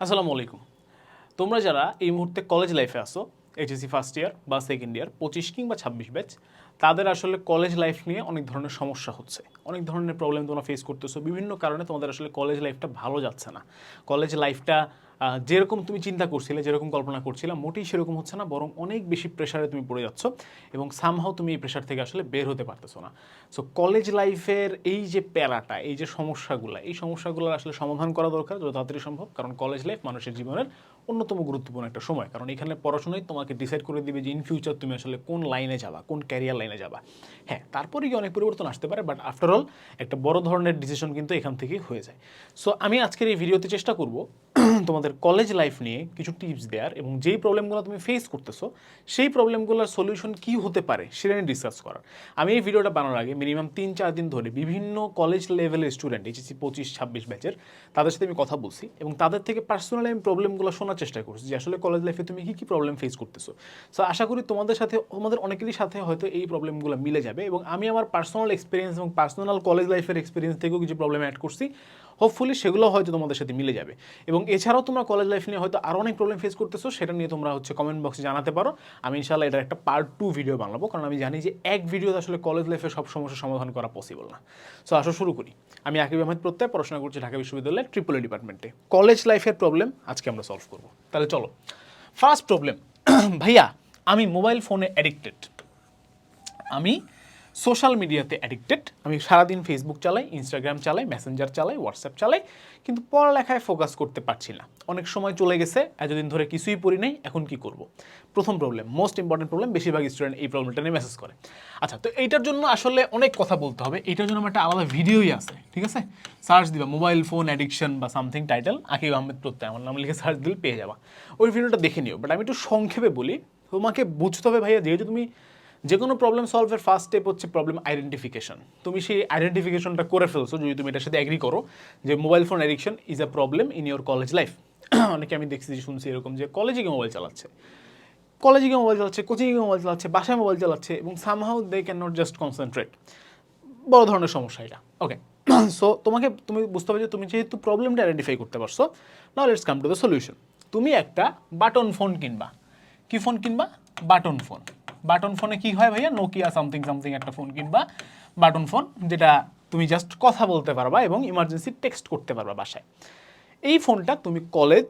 আসসালামু আলাইকুম। তোমরা যারা এই মুহূর্তে কলেজ লাইফে আসো এইচএসি ফার্স্ট ইয়ার বা সেকেন্ড ইয়ার পঁচিশ কিংবা ছাব্বিশ ব্যাচ তাদের আসলে কলেজ লাইফ নিয়ে অনেক ধরনের সমস্যা হচ্ছে। অনেক ধরনের প্রবলেম তোমরা ফেস করতেছো। বিভিন্ন কারণে তোমাদের আসলে কলেজ লাইফটা ভালো যাচ্ছে না। কলেজ লাইফটা যেরকম তুমি চিন্তা করছিলে, যেরকম কল্পনা করছিলে, মোটেই সেরকম হচ্ছে না, বরং অনেক বেশি প্রেশারে তুমি পড়ে যাচ্ছ এবং সামহাও তুমি এই প্রেশার থেকে আসলে বের হতে পারতেছো না। সো কলেজ লাইফের এই যে প্যারাটা, এই যে সমস্যাগুলো, এই সমস্যাগুলোর আসলে সমাধান করা দরকার যত তাড়াতাড়ি সম্ভব, কারণ কলেজ লাইফ মানুষের জীবনের অন্যতম গুরুত্বপূর্ণ একটা সময়। কারণ এখানে পড়াশোনাই তোমাকে ডিসাইড করে দিবে যে ইন ফিউচার তুমি আসলে কোন লাইনে যাবা, কোন ক্যারিয়ার লাইনে যাবা। হ্যাঁ তারপরে গিয়ে অনেক পরিবর্তন আসতে পারে বাট আফটার অল একটা বড় ধরনের ডিসিশন কিন্তু এখান থেকেই হয়ে যায়। সো আমি আজকের এই ভিডিওতে চেষ্টা করব, তোমাদের কলেজ লাইফ নিয়ে কিছু টিপস দেওয়ার এবং যেই প্রবলেমগুলো তুমি ফেস করতেছো, সেই প্রবলেমগুলোর সলিউশন কি হতে পারে সেটা নিয়ে ডিসকাস করার। আমি এই ভিডিওটা বানানোর আগে মিনিমাম তিন চার দিন ধরে বিভিন্ন কলেজ লেভেলের স্টুডেন্ট এইচএসসি পঁচিশ, ছাব্বিশ ব্যাচের তাদের সাথে আমি কথা বলছি এবং তাদের থেকে পার্সোনালি আমি প্রবলেমগুলো শোনার চেষ্টা করছি যে আসলে কলেজ লাইফে তুমি কী কী প্রবলেম ফেস করতেছো। সো আশা করি তোমাদের সাথে, তোমাদের অনেকেরই সাথে হয়তো এই প্রবলেমগুলো মিলে যাবে এবং আমি আমার পার্সোনাল এক্সপিরিয়েন্স এবং পার্সোনাল কলেজ লাইফের এক্সপিরিয়েন্স থেকেও কিছু প্রবলেম অ্যাড করছি। হোপফুলি সেগুলো হয়তো তোমাদের সাথে মিলে যাবে। এবং এছাড়াও তোমরা কলেজ লাইফ নিয়ে হয়তো আরও অনেক প্রবলেম ফেস করতেছো, সেটা নিয়ে তোমরা হচ্ছে কমেন্ট বক্সে জানাতে পারো। আমি ইনশাল্লাহ এটার একটা পার্ট টু ভিডিও বানাবো, কারণ আমি জানি যে এক ভিডিওতে আসলে কলেজ লাইফে সব সমস্যার সমাধান করা পসিবল না। সো আসো শুরু করি। আমি আকিব আহমেদ প্রত্যয়, পড়াশোনা করছি ঢাকা বিশ্ববিদ্যালয়ের ট্রিপল ডিপার্টমেন্টে কলেজ লাইফের প্রবলেম আজকে আমরা সলভ করব। তাহলে চলো। ফার্স্ট প্রবলেম ভাইয়া, আমি মোবাইল ফোনে অ্যাডিক্টেড আমি সোশ্যাল মিডিয়াতে অ্যাডিক্টেড আমি সারাদিন ফেসবুক চালাই ইনস্টাগ্রাম চালাই মেসেঞ্জার চালাই হোয়াটসঅ্যাপ চালাই, কিন্তু পড়ালেখায় ফোকাস করতে পারছি না। অনেক সময় চলে গেছে, এতদিন ধরে কিছুই পড়ি নাই, এখন কি করব? প্রথম প্রবলেম মোস্ট ইম্পর্টেন্ট প্রবলেম বেশিরভাগ স্টুডেন্ট এই প্রবলেমটা নিয়ে মেসেজ করে। আচ্ছা তো এইটার জন্য আসলে অনেক কথা বলতে হবে। এইটার জন্য একটা আলাদা ভিডিওই আছে, ঠিক আছে? সার্চ দিবা মোবাইল ফোন অ্যাডিকশন বা সামথিং টাইটেল আকিব আহমেদ প্রত্যয়, আমার নাম লিখে সার্চ দিলে পেয়ে যাবা। ওই ভিডিওটা দেখে নিও বাট আমি একটু সংক্ষেপে বলি, তোমাকে বুঝতে হবে ভাইয়া, যেহেতু তুমি যে কোনো প্রবলেম সলভের ফার্স্ট স্টেপ হচ্ছে প্রবলেম আইডেন্টিফিকেশন তুমি সেই আইডেন্টিফিকেশনটা করে ফেলছো যদি তুমি এটার সাথে অ্যাগ্রি করো যে mobile phone addiction is a problem in your college life অনেকে আমি দেখছি যে শুনছি এরকম যে কলেজে গিয়ে মোবাইল চালাচ্ছে। কলেজে গিয়ে মোবাইল চালাচ্ছে কোচিংয়ে গিয়ে মোবাইল চালাচ্ছে, বাসায় মোবাইল চালাচ্ছে এবং somehow they can not just concentrate বড় ধরনের সমস্যা এটা। ওকে সো তোমাকে, তুমি বুঝতে পারছ তুমি যেহেতু প্রবলেমটা আইডেন্টিফাই করতে পারছ now let's come to the solution তুমি একটা বাটন ফোন কিনবা। কি ফোন কিনবা? বাটন ফোন বাটন ফোনে কি হয় ভাইয়া? নোকিয়া সামথিং সামথিং একটা ফোন কিনবা। বাটন ফোন, যেটা তুমি জাস্ট কথা বলতে পারবা এবং ইমার্জেন্সি টেক্সট করতে পারবা বাসায়। এই ফোনটা তুমি কলেজ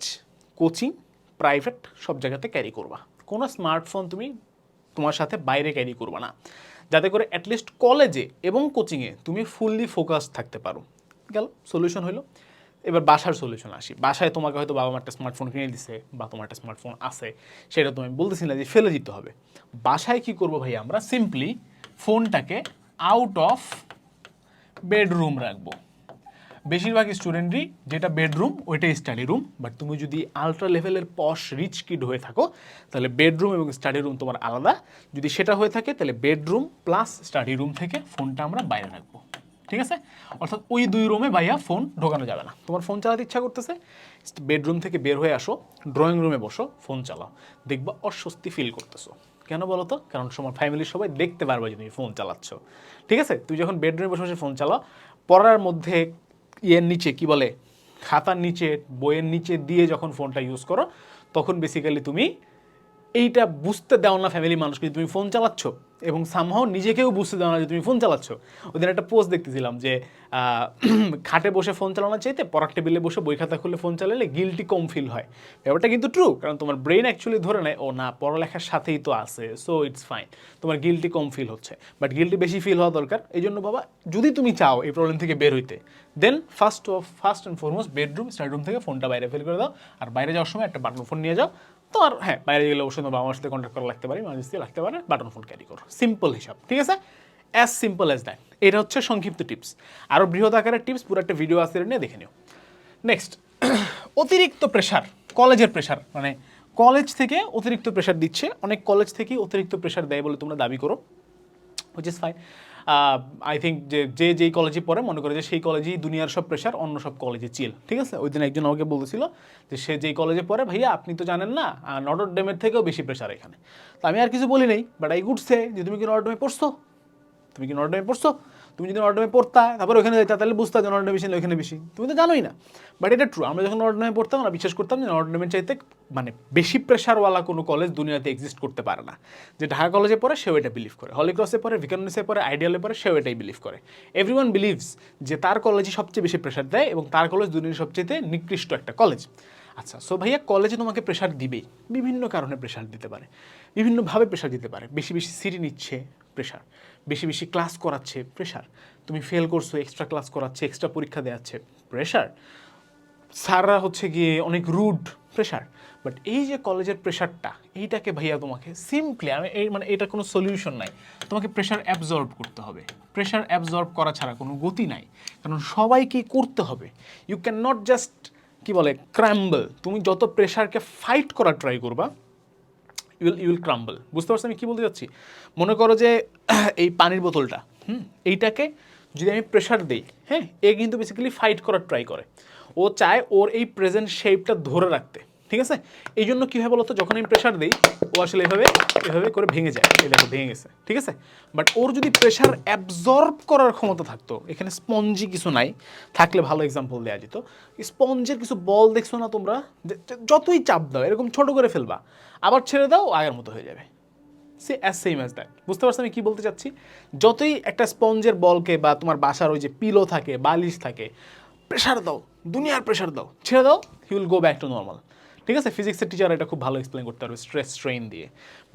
কোচিং প্রাইভেট সব জায়গাতে ক্যারি করবা। কোনো স্মার্টফোন তুমি তোমার সাথে বাইরে ক্যারি করবা না। যাতে করে অ্যাটলিস্ট কলেজে এবং কোচিংয়ে তুমি ফুললি ফোকাস থাকতে পারো। গেল সলিউশন হলো এবার বাসার সলিউশন আসি। বাসায় তোমাকে হয়তো বাবা মা একটা স্মার্টফোন কিনে দিছে বা তোমার একটা স্মার্টফোন আছে, সেটা তুমি বলতেছি না যে ফেলে দিতে হবে। বাসায় কি করব ভাই আমরা? সিম্পলি ফোনটাকে আউট অফ বেডরুম রাখব। বেশিরভাগ স্টুডেন্টই যেটা বেডরুম ওইটাই স্টাডি রুম বাট তুমি যদি আলট্রা লেভেলের পশ রিচ কিড হয়ে থাকো, তাহলে বেডরুম এবং স্টাডি রুম তোমার আলাদা। যদি সেটা হয়ে থাকে, তাহলে বেডরুম প্লাস স্টাডি রুম থেকে ফোনটা আমরা বাইরে রাখব। ঠিক আছে? অর্থাৎ ওই দুই রুমে বাইয়া ফোন ঢোকানো যাবে না। তোমার ফোন চালাতে ইচ্ছা করতেছে? বেডরুম থেকে বের হয়ে আসো ড্রয়িং রুমে বসো ফোন চালাও। দেখবা অস্বস্তি ফিল করতেছো। কেন বলো তো? কারণ তোমার ফ্যামিলির সবাই দেখতে পারবে যে তুমি ফোন চালাচ্ছ। ঠিক আছে? তুই যখন বেডরুমে বসে বসে ফোন চালাও, পড়ার মধ্যে ইয়ের নিচে কি বলে? খাতার নিচে, বইয়ের নিচে দিয়ে যখন ফোনটা ইউজ করো, তখন বেসিক্যালি তুমি এইটা বুঝতে দাও না ফ্যামিলি মানুষকে তুমি ফোন চালাচ্ছ। এবং সামহাও নিজেকেও বুঝতে দাও না যে তুমি ফোন চালাচ্ছ। ওদের একটা পোস্ট দেখতেছিলাম যে খাটে বসে ফোন চালানোর চাইতে পড়ার টেবিলে বসে বই খাতা খুলে ফোন চালালে গিলটি কম ফিল হয়। ব্যাপারটা কিন্তু ট্রু কারণ তোমার ব্রেন অ্যাকচুয়ালি ধরে নেয়, ও না, পড়ালেখার সাথেই তো আছে সো ইটস ফাইন তোমার গিলটি কম ফিল হচ্ছে বাট গিলটি বেশি ফিল হওয়া দরকার। এই জন্য বাবা, যদি তুমি চাও এই প্রবলেম থেকে বের হইতে then first of first and foremost bedroom study room থেকে ফোনটা বাইরে ফেল করে দাও, আর বাইরে যাওয়ার সময় একটা বাটন ফোন নিয়ে যাও তো আর হ্যাঁ বাইরে গেলে অবশ্যই তোমার বাবা মার সাথে কন্ট্যাক্ট করা লাগতে পারে ইমার্জেন্সি লাগতে পারে বাটন ফোন ক্যারি করো। সিম্পল হিসাব, ঠিক আছে? অ্যাজ সিম্পল অ্যাজ দ্যাট এটা হচ্ছে সংক্ষিপ্ত টিপস আরও বৃহৎ আকারের টিপস পুরো একটা ভিডিও আছে নিয়ে দেখে নিও। নেক্সট অতিরিক্ত প্রেশার কলেজের প্রেশার মানে কলেজ থেকে অতিরিক্ত প্রেশার দিচ্ছে, অনেক কলেজ থেকেই অতিরিক্ত প্রেশার দেয় বলে তোমরা দাবি করো which is fine I think যে যে যেই কলেজে পড়ে, মনে করে যে সেই কলেজেই দুনিয়ার সব প্রেশার অন্য সব কলেজে চিল ঠিক আছে? ওই দিন একজন আমাকে বলেছিল যে, সে যেই কলেজে পড়ে, ভাইয়া, আপনি তো জানেন না নটর ডেমের থেকেও বেশি প্রেশার এখানে। তো আমি আর কিছু বলি নাই বাট আই গুড সে যে, তুমি কি নটর ডেমে পড়ছো? তুমি কি নটর ডেমে পড়ছো? তুমি যদি নর্ডমে পড়তা, তারপর ওখানে যেতা তাহলে বুঝতা যে নর্ডমে বেশি ওখানে বেশি। তুমি তো জানোই না। বাট এটা ট্রু আমরা যখন নর্ডমে পড়তাম, আমরা বিশ্বাস করতাম যে নর্ডমের চাইতে মানে বেশি প্রেশারওয়ালা কোনো কলেজ দুনিয়াতে এক্সিস্ট করতে পারে না। যে ঢাকা কলেজে পড়ে, সেও এটা বিলিভ করে। হলিক্রসে পড়ে ভিকানুসে পড়ে আইডিয়ালে পড়ে, সেও এটাই বিলিভ করে। এভরিওয়ান বিলিভস যে তার কলেজই সবচেয়ে বেশি প্রেশার দেয় এবং তার কলেজ দুনিয়ার সবচেয়ে নিকৃষ্ট একটা কলেজ আচ্ছা সো ভাইয়া কলেজে তোমাকে প্রেশার দিবেই বিভিন্ন কারণে প্রেশার দিতে পারে। বিভিন্নভাবে প্রেশার দিতে পারে। বেশি বেশি সিটি নিচ্ছে প্রেশার বেশি বেশি ক্লাস করাচ্ছে প্রেশার তুমি ফেল করছ এক্সট্রা ক্লাস করাচ্ছে এক্সট্রা পরীক্ষা দেওয়াচ্ছে প্রেশার স্যাররা হচ্ছে গিয়ে অনেক রুড প্রেশার বাট এই যে কলেজের প্রেশারটা এইটাকে ভাইয়া তোমাকে সিম্পলি আমি এই মানে এটা কোনো সলিউশন নাই। তোমাকে প্রেশার অ্যাবজর্ব করতে হবে। প্রেশার অ্যাবজর্ব করা ছাড়া কোনো গতি নাই। কারণ সবাইকেই করতে হবে। ইউ ক্যান নট জাস্ট কি বলে ক্র্যাম্বল তুমি যত প্রেশারকে ফাইট করার ট্রাই করবা ইউল ইউল ক্রাম্বল বুঝতে পারছি আমি কী বলতে চাচ্ছি? মনে করো যে, এই পানির বোতলটা, হুম, এইটাকে যদি আমি প্রেশার দিই হ্যাঁ এ কিন্তু বেসিক্যালি ফাইট করার ট্রাই করে। ও চায় ওর এই প্রেজেন্ট শেপটা ধরে রাখতে, ঠিক আছে? এই জন্য কী হয় বলতো? যখন আমি প্রেশার দিই ও আসলে এভাবে এভাবে করে ভেঙে যায়। এই দেখো, ভেঙে গেছে, ঠিক আছে? বাট ওর যদি প্রেশার অ্যাবজর্ব করার ক্ষমতা থাকতো, এখানে স্পঞ্জি কিছু নাই, থাকলে ভালো এক্সাম্পল দেওয়া যেত। স্পঞ্জের কিছু বল দেখছ না তোমরা? যতই চাপ দাও, এরকম ছোট করে ফেলবা, আবার ছেড়ে দাও, আগের মতো হয়ে যাবে। সে অ্যাজ সেম অ্যাজ দ্যাট বুঝতে পারছ আমি কী বলতে চাচ্ছি? যতই একটা স্পঞ্জের বলকে বা তোমার বাসার ওই যে পিলো থাকে, বালিশ থাকে প্রেশার দাও, দুনিয়ার প্রেশার দাও, ছেড়ে দাও he will go back to normal ঠিক আছে ফিজিক্সের টিচার এটা খুব ভালো এক্সপ্লেন করতে পারবে স্ট্রেস স্ট্রেইন দিয়ে।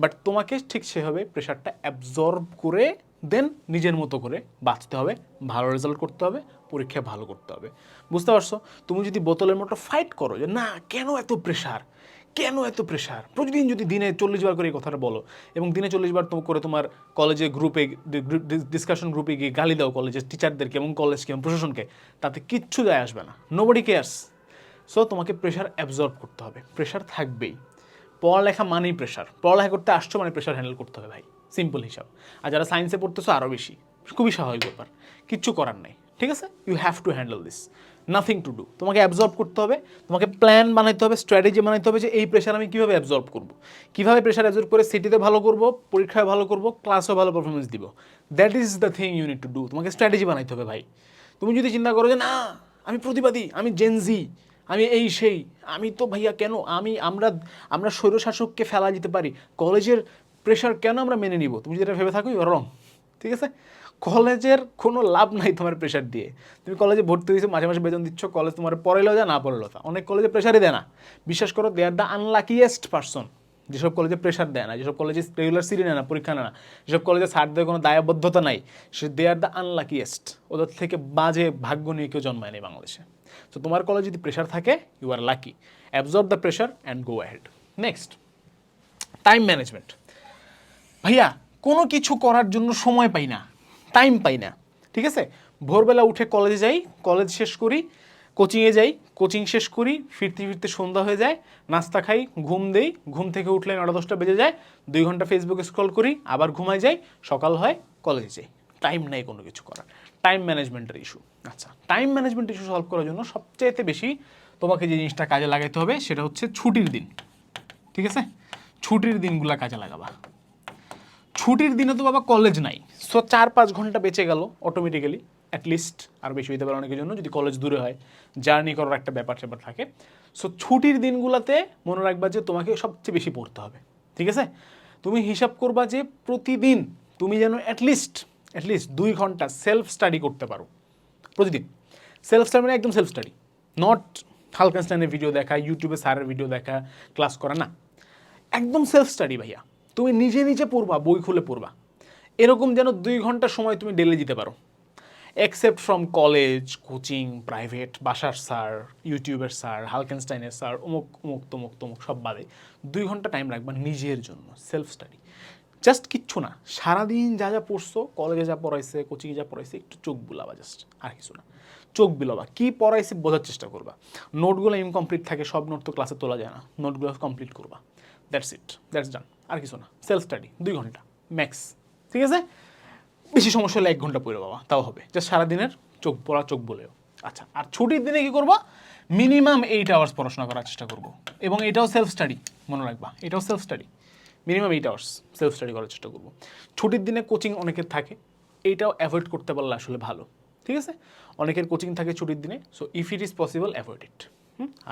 বাট তোমাকে ঠিক সেভাবে প্রেশারটা অ্যাবজর্ব করে দেন নিজের মতো করে বাঁচতে হবে, ভালো রেজাল্ট করতে হবে পরীক্ষায় ভালো করতে হবে। বুঝতে পারছ? তুমি যদি বোতলের মতো ফাইট করো যে, না, কেন এত প্রেশার কেন এত প্রেশার প্রতিদিন যদি দিনে চল্লিশ বার করে এই কথাটা বলো, এবং দিনে চল্লিশ বার করে তোমার কলেজে গ্রুপে ডিসকাশন গ্রুপে গিয়ে গালি দাও কলেজের টিচারদেরকে এবং কলেজকে এবং প্রশাসনকে, তাতে কিচ্ছু যায় আসবে না। নোবডি কেয়ার্স সো তোমাকে প্রেশার অ্যাবজর্ব করতে হবে। প্রেশার থাকবেই। পড়ালেখা মানেই প্রেশার পড়ালেখা করতে আসছো মানে প্রেশার হ্যান্ডেল করতে হবে ভাই। সিম্পল হিসাব। আর যারা সায়েন্সে পড়তেছো আরও বেশি। খুবই স্বাভাবিক ব্যাপার। কিচ্ছু করার নেই। ঠিক আছে? You have to handle this nothing to do তোমাকে অ্যাবজর্ব করতে হবে। তোমাকে প্ল্যান বানাইতে হবে স্ট্র্যাটেজি বানাইতে হবে যে এই প্রেশার আমি কীভাবে অ্যাবজর্ব করব। কীভাবে প্রেশার অ্যাবজর্ব করে সিটিতে ভালো করব, পরীক্ষায় ভালো করব ক্লাসেও ভালো পারফরমেন্স দিব। That is the thing you need to do তোমাকে স্ট্র্যাটেজি বানাইতে হবে ভাই। তুমি যদি চিন্তা করো যে, না, আমি প্রতিবাদী, আমি জেনজি আমি এই সেই, আমি তো ভাইয়া কেন, আমি, আমরা আমরা স্বৈরশাসককে ফেলা যেতে পারি। কলেজের প্রেশার কেন আমরা মেনে নিব? তুমি যেটা ভেবে থাকো রং ঠিক আছে? কলেজের কোনো লাভ নাই তোমার প্রেশার দিয়ে। তুমি কলেজে ভর্তি হয়েছো, মাঝে মাঝে বেতন দিচ্ছ, কলেজ তোমার পড়াইলেও যা না পড়লেও তা অনেক কলেজে প্রেশারই দেয় না। বিশ্বাস করো দে আর দ্য আনলাকিয়েস্ট পার্সন যেসব কলেজে প্রেশার দেয় না, যেসব কলেজে রেগুলার সিরি নেয় না, পরীক্ষা নেয় না, যেসব কলেজে স্যারদের কোনো দায়বদ্ধতা নাই, সে দে আর দ্য আনলাকিয়েস্ট ওদের থেকে বাজে ভাগ্য নিয়ে কেউ জন্মায় নেই বাংলাদেশে। তো তোমার কলেজে যদি প্রেশার থাকে you are lucky absorb the pressure and go ahead next time management ভাইয়া, কোনো কিছু করার জন্য সময় পাই না টাইম পাই না, ঠিক আছে? ভোরবেলা উঠে কলেজে যাই কলেজ শেষ করি কোচিংয়ে যাই কোচিং শেষ করি, ফিরতে ফিরতে সন্ধ্যা হয়ে যায়, নাস্তা খাই, ঘুম দেই, ঘুম থেকে উঠলে নটা দশটা বেজে যায়, দুই ঘণ্টা ফেসবুকে স্ক্রল করি, আবার ঘুমাই যাই, সকাল হয় কলেজে যাই। টাইম নেই কোনো কিছু করার। টাইম ম্যানেজমেন্টের ইস্যু আচ্ছা টাইম ম্যানেজমেন্ট ইস্যু সলভ করার জন্য সবচাইতে বেশি তোমাকে যে জিনিসটা কাজে লাগাইতে হবে সেটা হচ্ছে ছুটির দিন। ঠিক আছে? ছুটির দিনগুলা কাজে লাগাবা। ছুটির দিনে তো বাবা কলেজ নাই। সো চার পাঁচ ঘণ্টা বেঁচে গেল অটোমেটিক্যালি অ্যাটলিস্ট আর বেশি হইতে পারে অনেকের জন্য, যদি কলেজ দূরে হয়। জার্নি করার একটা ব্যাপার স্যাপার থাকে। সো ছুটির দিনগুলোতে মনে রাখবা যে তোমাকে সবচেয়ে বেশি পড়তে হবে। ঠিক আছে? তুমি হিসাব করবা যে প্রতিদিন তুমি যেন অ্যাটলিস্ট অ্যাটলিস্ট দুই ঘণ্টা সেলফ স্টাডি করতে পারো। প্রতিদিন। সেলফ স্টাডি মানে একদম সেলফ স্টাডি নট হালকানস্টাইনের ভিডিও দেখা ইউটিউবে স্যারের ভিডিও দেখা ক্লাস করা, না। একদম সেলফ স্টাডি ভাইয়া। তুমি নিজে নিজে পড়বা, বই খুলে পড়বা। এরকম যেন দুই ঘণ্টা সময় তুমি ডেলে দিতে পারো। Except from college coaching private বাসার স্যার ইউটিউবের স্যার হালকেনস্টাইনের স্যার, অমুক অমুক, তমুক তমুক, সব বাদে। দুই ঘণ্টা টাইম রাখবা নিজের জন্য সেলফ স্টাডি জাস্ট কিচ্ছু না। সারাদিন যা যা পড়ছো কলেজে যা পড়াইছে কোচিংয়ে যা পড়াইছে, একটু চোখ বুলাবা জাস্ট আর কিছু না। চোখ বিলাবা। কী পড়াইছে বোঝার চেষ্টা করবা। নোটগুলো ইনকমপ্লিট থাকে, সব নোট তো ক্লাসে তোলা যায় না। নোটগুলো কমপ্লিট করবা। দ্যাটস ইট দ্যাটস ডান আর কিছু না। সেলফ স্টাডি দুই ঘণ্টা ম্যাক্স ঠিক আছে? বেশি সমস্যা হলে এক ঘণ্টা পড়ে বাবা, তাও হবে। জাস্ট সারাদিনের চোখ পড়া, চোখ বলেও। আচ্ছা আর ছুটির দিনে কী করব? মিনিমাম এইট আওয়ার্স পড়াশোনা করার চেষ্টা করব। এবং এটাও সেলফ স্টাডি মনে রাখবা। এটাও self study minimum eight hours self study করার চেষ্টা করব। ছুটির দিনে কোচিং অনেকের থাকে, এইটাও অ্যাভয়েড করতে পারলে আসলে ভালো, ঠিক আছে? অনেকের কোচিং থাকে ছুটির দিনে so if it is possible avoid it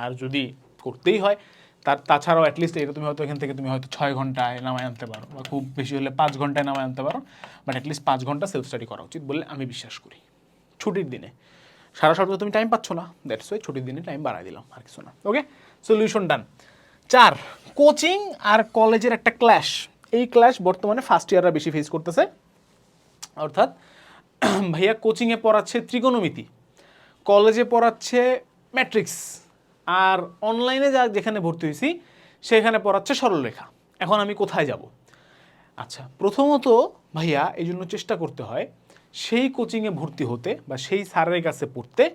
আর যদি করতেই হয়, তার, তাছাড়াও অ্যাটলিস্ট এটা তুমি হয়তো এখান থেকে তুমি হয়তো ছয় ঘন্টায় নামায় আনতে পারো, বা খুব বেশি হলে পাঁচ ঘন্টায় নামায় আনতে পারো বাট অ্যাটলিস্ট পাঁচ ঘণ্টা সেলফ স্টাডি করা উচিত বলে আমি বিশ্বাস করি। ছুটির দিনে, সারা সপ্তাহ তুমি টাইম পাচ্ছ না দ্যাটস ওয়াই ছুটির দিনে টাইম বাড়াই দিলাম, আর কিছু না ওকে সলিউশন ডান চার কোচিং আর কলেজের একটা ক্ল্যাশ। এই ক্ল্যাশ বর্তমানে ফার্স্ট ইয়াররা বেশি ফেস করতেছে। অর্থাৎ, ভাইয়া কোচিংয়ে পড়াচ্ছে ত্রিকোণমিতি, কলেজে পড়াচ্ছে ম্যাট্রিক্স আর অনলাইনে যা যেখানে ভর্তি হয়েছি, সেখানে পড়াচ্ছে সরলরেখা। এখন আমি কোথায় যাব? আচ্ছা প্রথমত ভাইয়া এই জন্য চেষ্টা করতে হয়, সেই কোচিংয়ে ভর্তি হতে বা সেই স্যারের কাছে পড়তে,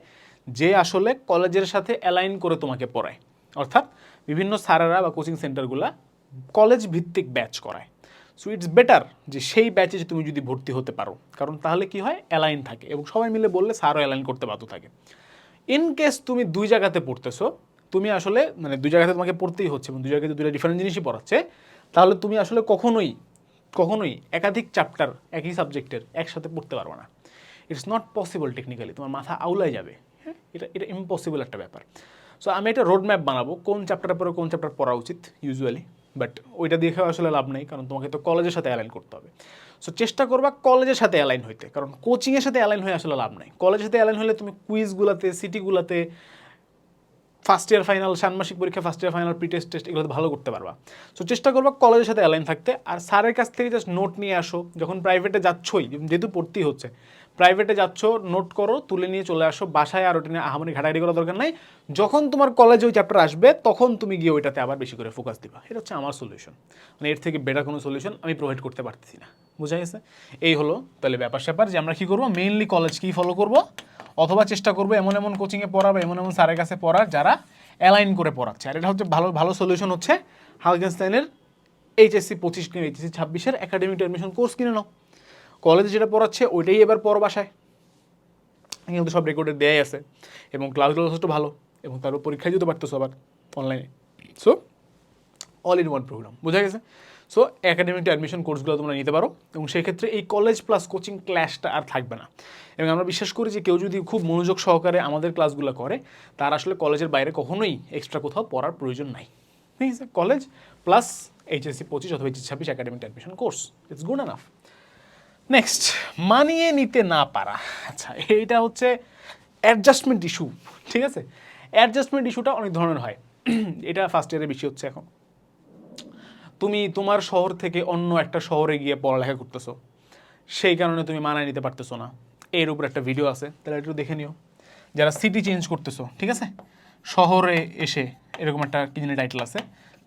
যে আসলে কলেজের সাথে অ্যালাইন করে তোমাকে পড়ায়। অর্থাৎ বিভিন্ন স্যারেরা বা কোচিং সেন্টারগুলা কলেজ ভিত্তিক ব্যাচ করায়। সো ইটস বেটার যে সেই ব্যাচে তুমি যদি ভর্তি হতে পারো। কারণ তাহলে কি হয়? অ্যালাইন থাকে এবং সবাই মিলে বললে স্যারও অ্যালাইন করতে বাধ্য থাকে। ইন কেস তুমি দুই জায়গাতে পড়তেছো, তুমি আসলে মানে দুই জায়গাতে তোমাকে পড়তেই হচ্ছে এবং দুই জায়গাতে দুইটা ডিফারেন্ট জিনিসই পড়াচ্ছে, তাহলে তুমি আসলে কখনোই কখনোই একাধিক চ্যাপ্টার একই সাবজেক্টের একসাথে পড়তে পারবে না। ইটস নট পসিবল টেকনিক্যালি তোমার মাথা আউলাই যাবে। হ্যাঁ? এটা এটা ইম্পসিবল একটা ব্যাপার। সো আমি একটা রোড ম্যাপ বানাবো, কোন চ্যাপ্টার পরে কোন চ্যাপ্টার পড়া উচিত ইউজুয়ালি বাট ওইটা দেখে আসলে লাভ নেই, কারণ তোমাকে তো কলেজের সাথে অ্যালাইন করতে হবে। সো চেষ্টা করবা কলেজের সাথে অ্যালাইন হইতে, কারণ কোচিংয়ের সাথে অ্যালাইন হয়ে আসলে লাভ নাই। কলেজের সাথে অ্যালাইন হলে তুমি কুইজগুলোতে সিটিগুলোতে ফার্স্ট ইয়ার ফাইনাল ষান্মাসিক পরীক্ষা first year final pre test test এগুলোতে ভালো করতে পারবা। সো চেষ্টা করবা কলেজের সাথে অ্যালাইন থাকতে। আর স্যারের কাছ থেকে জাস্ট নোট নিয়ে আসো। যখন প্রাইভেটে যাচ্ছই, যেহেতু পড়তেই হচ্ছে প্রাইভেটে যাচ্ছ নোট করো, তুলে নিয়ে চলে আসো। বাসায় আর ওটা নিয়ে আহামরি ঘাটাঘাটি করার দরকার নাই। যখন তোমার কলেজে ওই চ্যাপ্টার আসবে, তখন তুমি গিয়ে ওইটাতে আবার বেশি করে ফোকাস দিবা। এটা হচ্ছে আমার সলিউশন মানে এর থেকে বেটার কোনো সলিউশন আমি প্রোভাইড করতে পারতেছি না। বুঝা গেছে? এই হলো তাহলে ব্যাপার স্যাপার যে আমরা কী করব? মেইনলি কলেজ কী ফলো করব? অথবা চেষ্টা করব এমন এমন কোচিংয়ে পড়া বা এমন এমন স্যারের কাছে পড়ার যারা অ্যালাইন করে পড়াচ্ছে। আর এটা হচ্ছে ভালো ভালো সলিউশন হচ্ছে হাউজেনস্টাইনের এইচএসসি পঁচিশ কিনে, এইচএসসি ছাব্বিশের একাডেমিক অ্যাডমিশন কোর্স কিনে নাও। কলেজে যেটা পড়াচ্ছে, ওইটাই এবার পর বাসায়। কিন্তু সব রেকর্ডে দেয়াই আছে। এবং ক্লাসগুলো যথেষ্ট ভালো, এবং তারপর পরীক্ষায় যেতে পারতো সবার অনলাইনে so all in one programme বোঝা গেছে? সো একাডেমিক অ্যাডমিশন কোর্সগুলো তোমরা নিতে পারো এবং সেক্ষেত্রে এই কলেজ প্লাস কোচিং ক্লাসটা আর থাকবে না। এবং আমরা বিশ্বাস করি যে কেউ যদি খুব মনোযোগ সহকারে আমাদের ক্লাসগুলো করে, তার আসলে কলেজের বাইরে কখনোই এক্সট্রা কোথাও পড়ার প্রয়োজন নাই। ঠিক আছে? কলেজ প্লাস এইচএসসি পঁচিশ অথবা এইচএস ছাব্বিশ academic admission course it's good enough next মানিয়ে নিতে না পারা। আচ্ছা এইটা হচ্ছে অ্যাডজাস্টমেন্ট ইস্যু ঠিক আছে? অ্যাডজাস্টমেন্ট ইস্যুটা অনেক ধরনের হয়। এটা ফার্স্ট ইয়ারে বেশি হচ্ছে এখন। তুমি তোমার শহর থেকে অন্য একটা শহরে গিয়ে পড়ালেখা করতেছো। সেই কারণে তুমি মানায় নিতে পারতেছো না। এর উপর একটা ভিডিও আছে, তাহলে একটু দেখে নিও। যারা সিটি চেঞ্জ করতেছো, ঠিক আছে? শহরে এসে, এরকম একটা কি জানি টাইটেল আছে,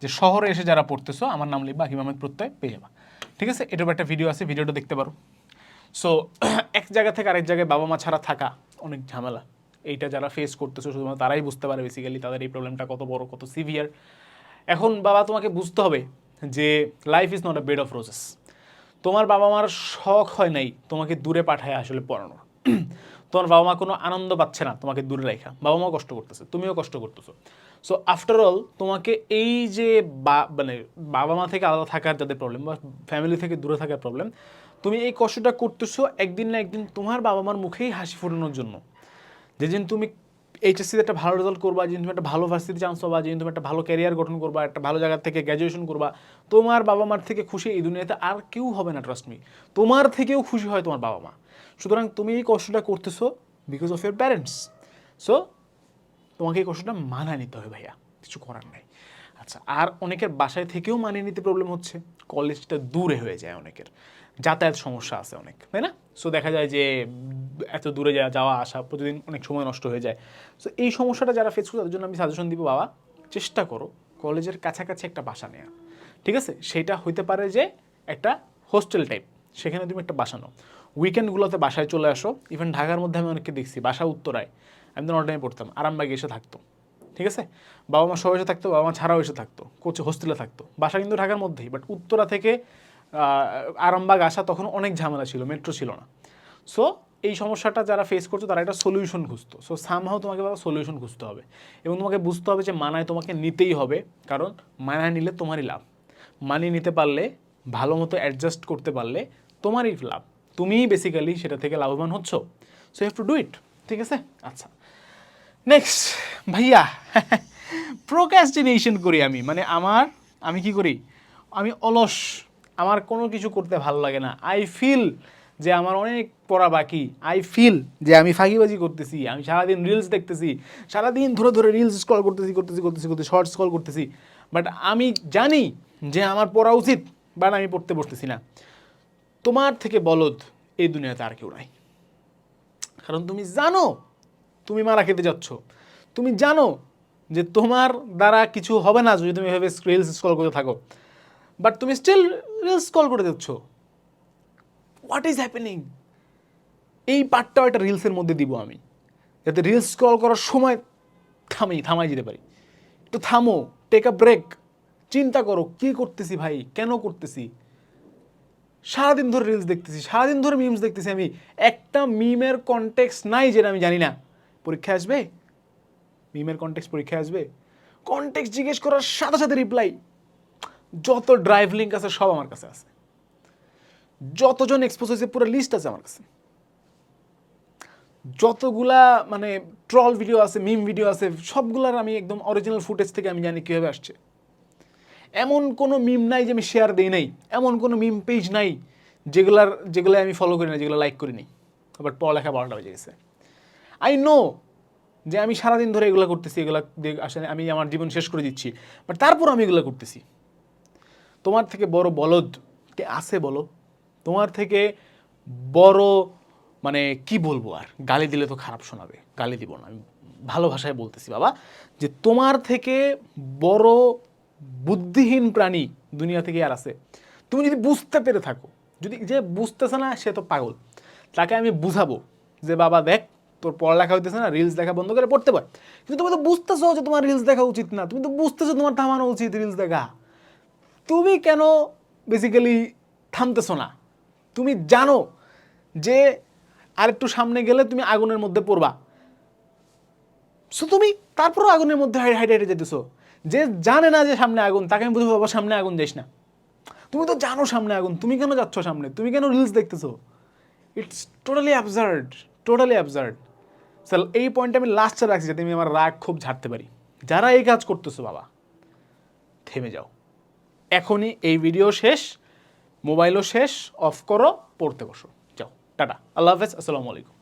যে শহরে এসে যারা পড়তেছো, আমার নাম লিখবা হিম আহমেদ প্রত্যয়, পেয়ে যাবা। ঠিক আছে? এটার উপর একটা ভিডিও আছে ভিডিওটা দেখতে পারো। সো এক জায়গা থেকে আরেক জায়গায় বাবা মা ছাড়া থাকা অনেক ঝামেলা। এইটা যারা ফেস করতেছো, শুধুমাত্র তারাই বুঝতে পারে বেসিক্যালি তাদের এই প্রবলেমটা কত বড়, কত সিভিয়ার এখন বাবা তোমাকে বুঝতে হবে যে life is not a bed of roses তোমার বাবা মার শখ হয় নাই তোমাকে দূরে পাঠায় আসলে পড়ানোর। তোমার বাবা মা কোনো আনন্দ পাচ্ছে না তোমাকে দূরে রাখা বাবা মাও কষ্ট করতেছে, তুমিও কষ্ট করতেছো। সো আফটার অল তোমাকে এই যে বা মানে বাবা মা থেকে আলাদা থাকার যাদের প্রবলেম বা ফ্যামিলি থেকে দূরে থাকার প্রবলেম তুমি এই কষ্টটা করতেছো একদিন না একদিন তোমার বাবা মার মুখেই হাসি ফোটানোর জন্য। যেদিন তুমি এইচএসসিতে একটা ভালো রেজাল্ট করবা যেদিন তুমি একটা ভালো ভার্সিটি চান্স পাবা যেদিন তুমি একটা ভালো ক্যারিয়ার গঠন করবা, একটা ভালো জায়গা থেকে গ্র্যাজুয়েশন করবা, তোমার বাবা মার থেকে খুশি এই দুনিয়াতে আর কেউ হবে না ট্রাস্ট মি তোমার থেকেও খুশি হয় তোমার বাবা মা সুতরাং তুমি এই কষ্টটা করতেছো because of your parents so তোমাকে এই কষ্টটা মানায় নিতে হবে ভাইয়া, কিছু করার নাই। আচ্ছা আর অনেকের বাসায় থেকেও মানিয়ে নিতে প্রবলেম হচ্ছে। কলেজটা দূরে হয়ে যায় অনেকের। যাতায়াত সমস্যা আছে অনেক, তাই না? সো দেখা যায় যে এত দূরে যাওয়া, আসা প্রতিদিন অনেক সময় নষ্ট হয়ে যায়। সো এই সমস্যাটা যারা ফেস করে তাদের জন্য আমি সাজেশন দিব, বাবা, চেষ্টা করো কলেজের কাছাকাছি একটা বাসা নেওয়া ঠিক আছে? সেটা হইতে পারে যে একটা হোস্টেল টাইপ সেখানে তুমি একটা বাসা উইকেন্ডগুলোতে বাসায় চলে আসো ইভেন ঢাকার মধ্যে আমি অনেককে দেখছি, বাসা উত্তরায়। আমি তো নটাইমে পড়তাম, আরামবাগে এসে থাকতো। ঠিক আছে? বাবা মা সহ এসে থাকতো বাবা মা ছাড়াও এসে থাকতো, কোচে হোস্টেলে থাকতো। বাসা কিন্তু ঢাকার মধ্যেই বাট উত্তরা থেকে আরামবাগ আসা তখন অনেক ঝামেলা ছিল, মেট্রো ছিল না। সো এই সমস্যাটা যারা ফেস করছ, তারা একটা সলিউশন খুঁজতো। সো সামহাও তোমাকে বাবা সলিউশন খুঁজতে হবে। এবং তোমাকে বুঝতে হবে যে মানায় তোমাকে নিতেই হবে, কারণ মানায় নিলে তোমারই লাভ। মানিয়ে নিতে পারলে, ভালো মতো অ্যাডজাস্ট করতে পারলে তোমারই লাভ। তুমিই বেসিক্যালি সেটা থেকে লাভবান হচ্ছ। So have to do it ঠিক আছে? আচ্ছা। নেক্সট ভাইয়া প্রোক্যাস্টিনেশন করি আমি। মানে আমার, আমি কি করি? আমি অলস আমার কোনো কিছু করতে ভালো লাগে না। আই ফিল যে আমার অনেক পড়া বাকি। আই ফিল যে আমি ফাঁকিবাজি করতেছি, আমি সারাদিন রিলস দেখতেছি, সারাদিন ধরে ধরে রিলস স্ক্রল করতেছি করতেছি করতেছি করতেছি শর্ট স্ক্রল করতেছি। বাট আমি জানি যে আমার পড়া উচিত বাট আমি পড়তে বসতেছি না। তোমার থেকে বলদ এই দুনিয়াতে আর কেউ নাই। কারণ তুমি জানো, তুমি মারা খেতে যাচ্ছ। তুমি জানো যে তোমার দ্বারা কিছু হবে না যদি তুমি এভাবে রিলস স্ক্রল করতে থাকো। বাট তুমি স্টিল রিলস স্ক্রল করে যাচ্ছ হোয়াট ইজ হ্যাপেনিং এই পার্টটাও একটা রিলসের মধ্যে দিব আমি। যাতে রিলস স্ক্রল করার সময় থামি, থামাই যেতে পারি। একটু থামো টেক আ ব্রেক চিন্তা করো, কি করতেছি ভাই? কেন করতেছি? সারাদিন ধরে রিলস দেখতেছি, সারাদিন ধরে মিমস দেখতেছি আমি। একটা মিমের কন্টেক্স নাই যেটা আমি জানি না। পরীক্ষা আসবে? মিমের কন্টেক্স পরীক্ষা আসবে? কন্টেক্স জিজ্ঞেস করার সাথে সাথে রিপ্লাই যত ড্রাইভ লিঙ্ক আছে সব আমার কাছে আছে। যতজন এক্সপোজ হয়েছে, পুরো লিস্ট আছে আমার কাছে। যতগুলা মানে ট্রল ভিডিও আছে মিম ভিডিও আছে, সবগুলার আমি একদম অরিজিনাল ফুটেজ থেকে আমি জানি কীভাবে আসছে। এমন কোনো মিম নাই যে আমি শেয়ার দিই নাই। এমন কোনো মিম পেজ নাই যেগুলার যেগুলো আমি ফলো করি না যেগুলো লাইক করি নাই। বাট পড়ালেখা বারোটা বেজে গেছে। আই নো যে আমি সারাদিন ধরে এগুলো করতেছি, এগুলো আসলে আমি আমার জীবন শেষ করে দিচ্ছি। বাট তারপর আমি এগুলো করতেছি। তোমার থেকে বড় বলদ কে আছে বলো? তোমার থেকে বড় মানে কি বলব আর? গালি দিলে তো খারাপ শোনাবে, গালি দিব না। আমি ভালো ভাষায় বলতেছি বাবা যে তোমার থেকে বড় বুদ্ধিহীন প্রাণী দুনিয়া থেকে আর আছে। তুমি যদি বুঝতে পেরে থাকো, যদি যে বুঝতেছে না, সে তো পাগল। তাকে আমি বুঝাবো যে, বাবা, দেখ, তোর পড়ালেখা হইতেছে না রিলস দেখা বন্ধ করে পড়তে পার। কিন্তু তুমি তো বুঝতেছো যে তোমার রিলস দেখা উচিত না। তুমি তো বুঝতেছো তোমার থামানো উচিত রিলস দেখা। তুমি কেন বেসিক্যালি থামতেছো না? তুমি জানো যে আরেকটু সামনে গেলে তুমি আগুনের মধ্যে পড়বা। সো তুমি তারপরও আগুনের মধ্যে হাইটে হাইটে যেতেছো। যে জানে না যে সামনে আগুন, তাকে আমি বুঝব, বাবা, সামনে আগুন যাইস না। তুমি তো জানো সামনে আগুন, তুমি কেন যাচ্ছ সামনে? তুমি কেন রিলস দেখতেছো? It's totally absurd totally absurd sir এই পয়েন্টটা আমি লাস্টে রাখছি যাতে আমি আমার রাগ খুব ঝাড়তে পারি। যারা এই কাজ করতেছো, বাবা, থেমে যাও। এখনই এই ভিডিও শেষ মোবাইলও শেষ অফ করো, পড়তে বসো। যাও, টাটা। আল্লাহ হাফেজ, আসসালামু আলাইকুম।